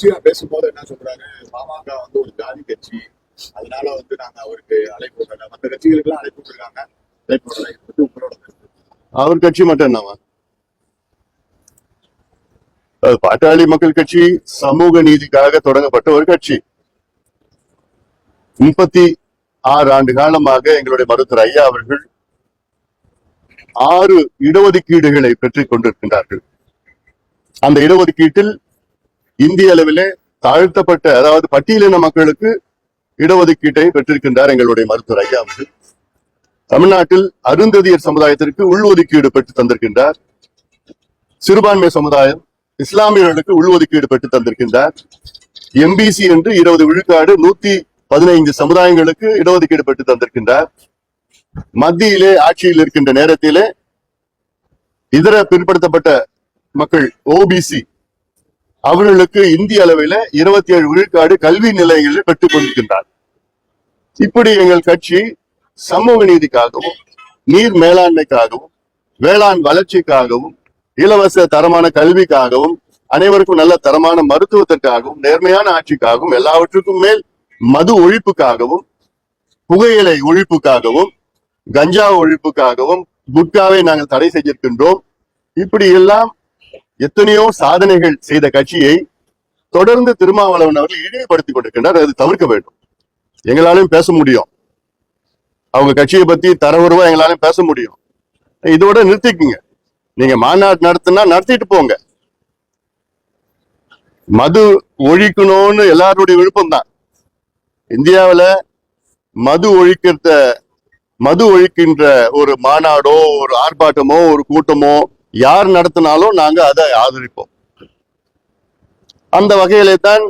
தொடர்ச்சியா பேசும்போது என்ன சொல்றாரு பாமக வந்து ஒரு ஜாதி கட்சி. அதனால வந்து நாங்க அவருக்கு அழைப்பு விடல. மற்ற கட்சிகளுக்கு எல்லாம் அழைப்பு விட்டுருக்காங்க அழைப்பு விடல. இது உங்களோட அவர் கட்சி மட்டும் என்னவா பாட்டாளி மக்கள் கட்சி சமூக நீதிக்காக தொடங்கப்பட்ட ஒரு கட்சி. முப்பத்தி ஆறு ஆண்டு காலமாக எங்களுடைய மருத்துவர் ஐயா அவர்கள் ஆறு இடஒதுக்கீடுகளை பெற்றுக் கொண்டிருக்கின்றார்கள். அந்த இடஒதுக்கீட்டில் இந்திய அளவிலே தாழ்த்தப்பட்ட அதாவது பட்டியலின மக்களுக்கு இடஒதுக்கீட்டை பெற்றிருக்கின்றார் எங்களுடைய மருத்துவர் ஐயா அவர்கள். தமிழ்நாட்டில் அருந்ததியர் சமுதாயத்திற்கு உள்ஒதுக்கீடு பெற்று தந்திருக்கின்றார். சிறுபான்மை சமுதாயம் இஸ்லாமியர்களுக்கு உள்ஒதுக்கீடு பெற்று தந்திருக்கின்றார். எம்பிசி என்று இருபது விழுக்காடு நூத்தி பதினைந்து சமுதாயங்களுக்கு இடஒதுக்கீடு பெற்று தந்திருக்கின்றார். மத்தியிலே ஆட்சியில் இருக்கின்ற நேரத்திலே இதர பிற்படுத்தப்பட்ட மக்கள் ஓபிசி அவர்களுக்கு இந்திய அளவில் இருபத்தி ஏழு விழுக்காடு கல்வி நிலையங்களில் பெற்றுக் கொண்டிருக்கின்றார். இப்படி எங்கள் கட்சி சமூக நீதிக்காகவும் நீர் மேலாண்மைக்காகவும் வேளாண் வளர்ச்சிக்காகவும் இலவச தரமான கல்விக்காகவும் அனைவருக்கும் நல்ல தரமான மருத்துவத்திற்காகவும் நேர்மையான ஆட்சிக்காகவும் எல்லாவற்றுக்கும் மேல் மது ஒழிப்புக்காகவும் புகையிலை ஒழிப்புக்காகவும் கஞ்சா ஒழிப்புக்காகவும் குட்காவை நாங்கள் தடை செய்திருக்கின்றோம். இப்படி எல்லாம் எத்தனையோ சாதனைகள் செய்த கட்சியை தொடர்ந்து திருமாவளவன் அவர்கள் இழிவுபடுத்திக் கொண்டிருக்கின்றார். அது தவிர்க்க வேண்டும். எங்களாலும் பேச முடியும். அவங்க கட்சியை பத்தி தரவுருவா எங்களாலும் பேச முடியும். இதோட நிறுத்திக்குங்க. நீங்க மாநாடு நடத்தினா நடத்திட்டு போங்க. மது ஒழிக்கணும்னு எல்லாருடைய விருப்பம் தான் இந்தியாவுல மது ஒழிக்கிறத மது ஒழிக்கின்ற ஒரு மாநாடோ ஒரு ஆர்ப்பாட்டமோ ஒரு கூட்டமோ யார் நடத்தினாலும் நாங்க அதை ஆதரிப்போம். அந்த வகையிலே தான்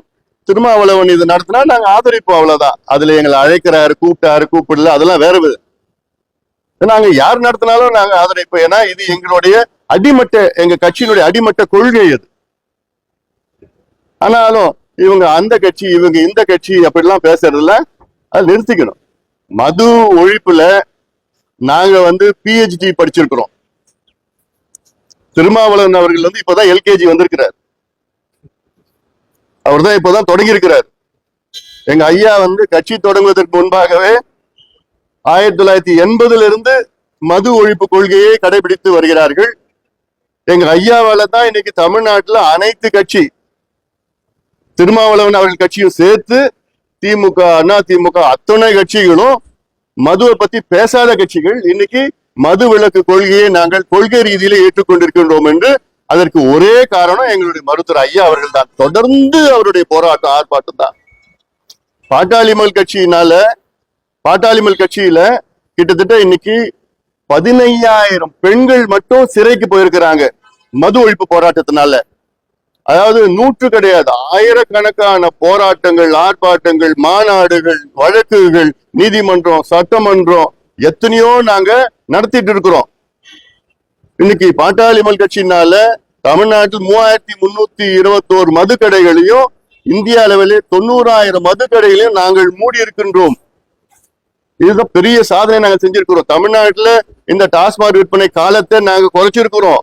திருமாவளவன் இது நடத்தினா நாங்க ஆதரிப்போம் அவ்வளவுதான். அதுல எங்களை அழைக்கிறாரு கூப்பிட்டாரு கூப்பிடல அதெல்லாம் வேற விது நாங்க யார் நடத்தினாலும் நாங்க ஆதரிப்போம். ஏன்னா இது எங்களுடைய அடிமட்ட எங்க கட்சியினுடைய அடிமட்ட கொள்கை அது. ஆனாலும் இவங்க அந்த கட்சி இவங்க இந்த கட்சி அப்படிலாம் பேசுறதுல அது நிறுத்திக்கணும். மது ஒழிப்புல நாங்க வந்து பிஹெச்டி படிச்சிருக்கிறோம். திருமாவளவன் அவர்கள் வந்து இப்பதான் எல்கேஜி வந்திருக்கிறார். அவர் தான் இப்பதான் தொடங்கி இருக்கிறார் எங்க ஐயா வந்து கட்சி தொடங்குவதற்கு முன்பாகவே ஆயிரத்தி தொள்ளாயிரத்தி எண்பதுல இருந்து மது ஒழிப்பு கொள்கையை கடைபிடித்து வருகிறார்கள். எங்க ஐயாவால தான் இன்னைக்கு தமிழ்நாட்டுல அனைத்து கட்சி திருமாவளவன் அவர்கள் கட்சியும் சேர்த்து திமுக அண்ணா திமுக அத்தனை கட்சிகளும் மதுவை பத்தி பேசாத கட்சிகள். இன்னைக்கு மது விலக்கு கொள்கையை நாங்கள் கொள்கை ரீதியில ஏற்றுக்கொண்டிருக்கின்றோம் என்று அதற்கு ஒரே காரணம் எங்களுடைய மருத்துவர் ஐயா அவர்கள் தான் தொடர்ந்து அவருடைய போராட்டம் ஆர்ப்பாட்டம் தான். பாட்டாளிமல் கட்சியினால பாட்டாளிமல் கட்சியில கிட்டத்தட்ட இன்னைக்கு பதினையாயிரம் பெண்கள் மட்டும் சிறைக்கு போயிருக்கிறாங்க மது ஒழிப்பு போராட்டத்தினால. அதாவது நூற்று கிடையாது ஆயிரக்கணக்கான போராட்டங்கள் ஆர்ப்பாட்டங்கள் மாநாடுகள் வழக்குகள் நீதிமன்றம் சட்டமன்றம் எத்தனையோ நாங்க நடத்திட்டு இருக்கிறோம். இன்னைக்கு பாட்டாளிமல் கட்சினால தமிழ்நாட்டில் மூவாயிரத்தி முன்னூத்தி இருபத்தோரு மதுக்கடைகளையும் இந்திய அளவிலே தொண்ணூறாயிரம் மதுக்கடைகளையும் நாங்கள் மூடி இருக்கின்றோம். இதுதான் பெரிய சாதனை நாங்க செஞ்சிருக்கிறோம். தமிழ்நாட்டுல இந்த டாஸ்மாக் விற்பனை காலத்தை நாங்க குறைச்சிருக்கிறோம்.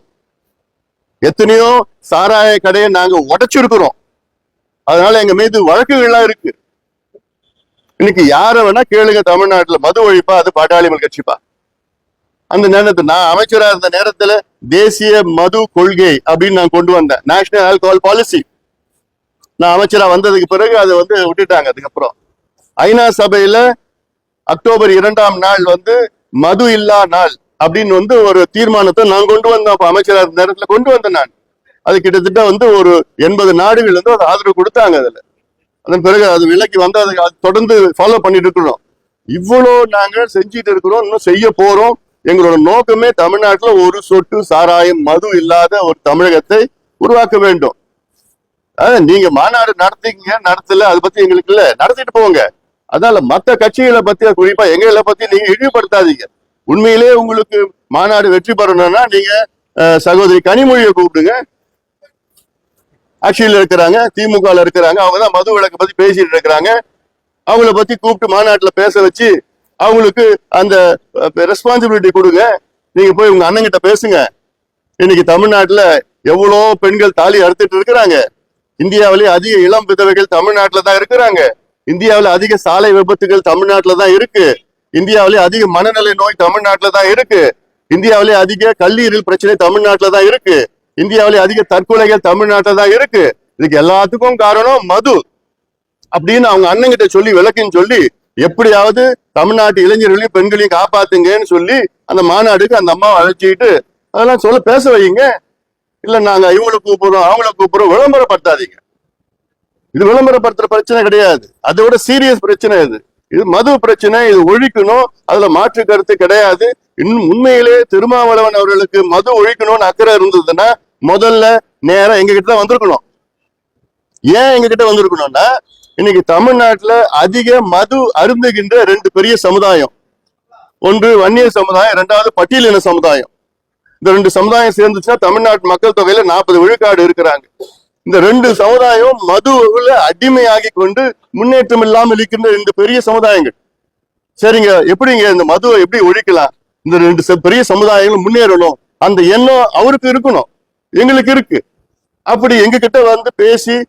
எத்தனையோ சாராய கடையை நாங்க உடைச்சிருக்கிறோம். அதனால எங்க மீது வழக்குகள்லாம் இருக்கு. இன்னைக்கு யார வேணா கேளுங்க தமிழ்நாட்டுல. மது ஒழிப்பா அது பாட்டாளிமல் கட்சிப்பா. அந்த நேரத்தில் நான் அமைச்சரா இருந்த நேரத்துல தேசிய மது கொள்கை அப்படின்னு நான் கொண்டு வந்தேன். நேஷனல் ஆல்கஹால் பாலிசி நான் அமைச்சரா வந்ததுக்கு பிறகு அதை வந்து விட்டுட்டாங்க அதுக்கப்புறம். ஐநா சபையில அக்டோபர் இரண்டாம் நாள் வந்து மது இல்லா நாள் அப்படின்னு வந்து ஒரு தீர்மானத்தை நான் கொண்டு வந்தேன். அப்ப அமைச்சரா இருந்த நேரத்துல கொண்டு வந்தேன் நான். அது கிட்டத்தட்ட வந்து ஒரு எண்பது நாடுகள் வந்து அதை ஆதரவு கொடுத்தாங்க அதுல. அதன் பிறகு அது விலைக்கு வந்து அதை அது தொடர்ந்து ஃபாலோ பண்ணிட்டு இருக்கிறோம். இவ்வளோ நாங்கள் செஞ்சிட்டு இருக்கிறோம் இன்னும் செய்ய போறோம். எங்களோட நோக்கமே தமிழ்நாட்டில் ஒரு சொட்டு சாராயம் மது இல்லாத ஒரு தமிழகத்தை உருவாக்க வேண்டும். நீங்க மாநாடு நடத்திங்க நடத்தல அதை பத்தி எங்களுக்கு இல்ல. நடத்திட்டு போங்க. அதனால மற்ற கட்சிகளை பத்தி குறிப்பா எங்களை பத்தி நீங்க இழிவுபடுத்தாதீங்க. உண்மையிலே உங்களுக்கு மாநாடு வெற்றி பெறணும்னா நீங்க சகோதரி கனிமொழியை கூப்பிடுங்க. ஆட்சியில் இருக்கிறாங்க திமுகவில் இருக்கிறாங்க அவங்க தான் மது விளக்கை பத்தி பேசிட்டு இருக்கிறாங்க. அவங்கள பத்தி கூப்பிட்டு மாநாட்டில் பேச வச்சு அவங்களுக்கு அந்த ரெஸ்பான்சிபிலிட்டி கொடுங்க. நீங்க போய் உங்க அண்ணன் கிட்ட பேசுங்க. இன்னைக்கு தமிழ்நாட்டில் எவ்வளோ பெண்கள் தாலி அறுத்துட்டு இருக்கிறாங்க. இந்தியாவிலே அதிக இளம் விதவைகள் தமிழ்நாட்டில் தான் இருக்கிறாங்க. இந்தியாவில் அதிக சாலை விபத்துகள் தமிழ்நாட்டில் தான் இருக்கு. இந்தியாவிலே அதிக மனநல நோய் தமிழ்நாட்டில் தான் இருக்கு. இந்தியாவிலே அதிக கல்லீரல் பிரச்சனை தமிழ்நாட்டில் தான் இருக்கு. இந்தியாவிலே அதிக தற்கொலைகள் தமிழ்நாட்டில் தான் இருக்கு. இதுக்கு எல்லாத்துக்கும் காரணம் மது. அப்படின்னு அவங்க அண்ணங்கிட்ட சொல்லி விளக்குன்னு சொல்லி எப்படியாவது தமிழ்நாட்டு இளைஞர்களையும் பெண்களையும் காப்பாத்துங்கன்னு சொல்லி அந்த மாநாடுக்கு அந்த அம்மாவை அழைச்சிக்கிட்டு அதெல்லாம் சொல்ல பேச வைங்க இல்ல நாங்க இவங்களை கூப்பிடுறோம் அவங்கள கூப்பிடுறோம் விளம்பரப்படுத்தாதீங்க. இது விளம்பரப்படுத்துற பிரச்சனை கிடையாது. அதை விட சீரியஸ் பிரச்சனை இது. இது மது பிரச்சனை இது ஒழிக்கணும். அதுல மாற்று கருத்து கிடையாது. இன்னும் உண்மையிலே திருமாவளவன் அவர்களுக்கு மது ஒழிக்கணும்னு அக்கறை இருந்ததுன்னா முதல்ல நேரா எங்க கிட்ட தான் வந்திருக்கணும். ஏன் எங்க கிட்ட வந்திருக்கணும்னா இன்னைக்கு தமிழ்நாட்டுல அதிக மது அருந்துகின்ற ரெண்டு பெரிய சமுதாயம். ஒன்று வன்னியர் சமுதாயம் இரண்டாவது பட்டியலின சமுதாயம். இந்த ரெண்டு சமுதாயம் சேர்ந்துச்சுன்னா தமிழ்நாட்டு மக்கள் தொகையில நாற்பது விழுக்காடு இருக்கிறாங்க. இந்த ரெண்டு சமுதாயம் மதுவுல அடிமையாகி கொண்டு முன்னேற்றம் இல்லாமல் இருக்கின்ற ரெண்டு பெரிய சமுதாயங்கள். சரிங்க எப்படிங்க இந்த மதுவை எப்படி ஒழிக்கலாம்? இந்த ரெண்டு ச- பெரிய சமுதாயங்களும் முன்னேறணும். அந்த எண்ணம் அவருக்கு இருக்கணும். எங்களுக்கு இருக்கு. அப்படி எங்க கிட்ட வந்து பேசி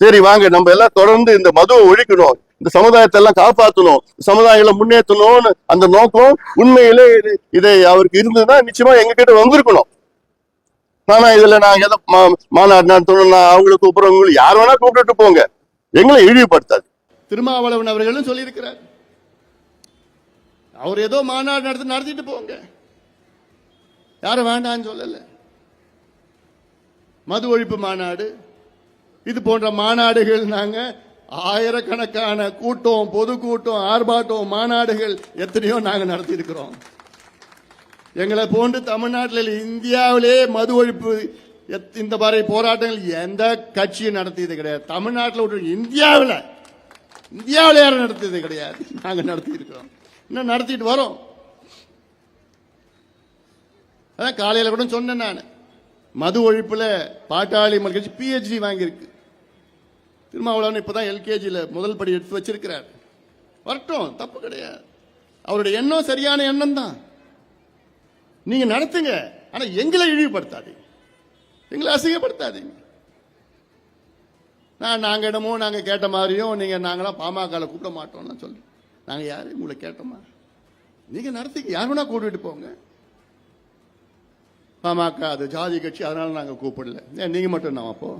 சரி வாங்க நம்ம எல்லாம் தொடர்ந்து இந்த மதுவை ஒழிக்கணும் இந்த சமுதாயத்தை எல்லாம் காப்பாற்றணும் சமுதாயங்களை முன்னேற்றணும்னு அந்த நோக்கம் உண்மையிலே இது இதை அவருக்கு இருந்ததுன்னா நிச்சயமா எங்க கிட்ட வந்திருக்கணும். ஆனா இதுல நான் எதை மா- மாநாடு நடத்தணும் நான் அவங்களை கூப்பிடுறோம் யார் வேணா கூப்பிட்டுட்டு போங்க. எங்களை இழிவுபடுத்தாது. திருமாவளவன் அவர்களும் சொல்லியிருக்கிறார். அவர் ஏதோ மாநாடு நடத்தி நடத்திட்டு போங்க. யாரும் வேண்டாம்னு சொல்லல. மது ஒழிப்பு மாநாடு. இது போன்ற மாநாடுகள் நாங்கள் ஆயிரக்கணக்கான கூட்டம் பொதுக்கூட்டம் ஆர்ப்பாட்டம் மாநாடுகள் எத்தனையோ நாங்கள் நடத்தி இருக்கிறோம் எங்களை போன்று தமிழ்நாட்டில் இந்தியாவிலே மது ஒழிப்பு எத்- இந்த மாதிரி போராட்டங்கள் எந்த கட்சியும் நடத்தியது கிடையாது. தமிழ்நாட்டில் விட்டு இந்தியாவில் இந்தியாவில் யாரும் நடத்தியது கிடையாது. நாங்கள் நடத்தி இருக்கிறோம் இன்னும் நடத்திட்டு வரோம். அதான் காலையில் கூட சொன்னேன் நான். மது ஒழிப்பில் பாட்டாளி மக்கள் கட்சி பிஹெச்டி வாங்கியிருக்கு. திருமாவளவன் இப்பதான் எல்கேஜியில் முதல் படி எடுத்து வச்சிருக்கிறார். வரட்டும் தப்பு கிடையாது. அவருடைய எண்ணம் சரியான எண்ணம் தான். நீங்க நடத்துங்க ஆனா எங்களை இழிவுபடுத்தாதீங்க. எங்களை அசிங்கப்படுத்தாதீங்க. நான் நாங்க இடமோ நாங்க கேட்ட மாதிரியும் நீங்க நாங்களாம் பாமகல கூப்பிட மாட்டோம்னு சொல்லி நாங்க யாரு உங்களை கேட்டோமா? நீங்க நடத்திக்க யார் வேணா கூட்டிட்டு போங்க. பாமக அது ஜாதி கட்சி அதனால நாங்க கூப்பிடல. ஏன் நீங்க மட்டும் நான் அப்போ?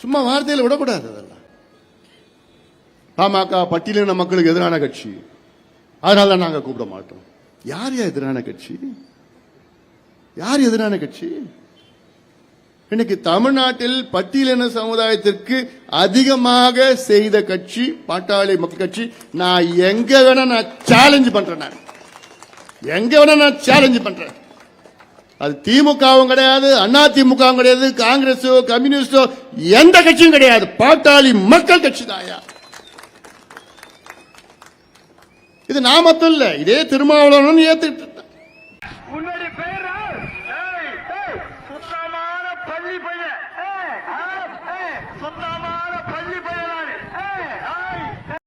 சும்மா வார்த்தையில விடக்கூடாது அதெல்லாம். பாமக பட்டியலின மக்களுக்கு எதிரான கட்சி. அதனால தான் நாங்க கூப்பிட மாட்டோம். யார் யா எதிரான கட்சி? யார் எதிரான கட்சி? இன்னைக்கு தமிழ்நாட்டில் பட்டியலின சமுதாயத்திற்கு அதிகமாக செய்த கட்சி பாட்டாளி மக்கள் கட்சி. நான் எங்க வேணா நான் சேலஞ்ச் பண்றேன் நான். எங்க வேணா நான் சேலஞ்ச் பண்றேன். அது திமுகவும் கிடையாது அண்ணா திமுகவும் கிடையாது காங்கிரஸோ கம்யூனிஸ்டோ எந்த கட்சியும் கிடையாது. பாட்டாளி மக்கள் கட்சி தாயா இது நான் மட்டும் இதே திருமாவளவன் ஏத்துக்கிட்டு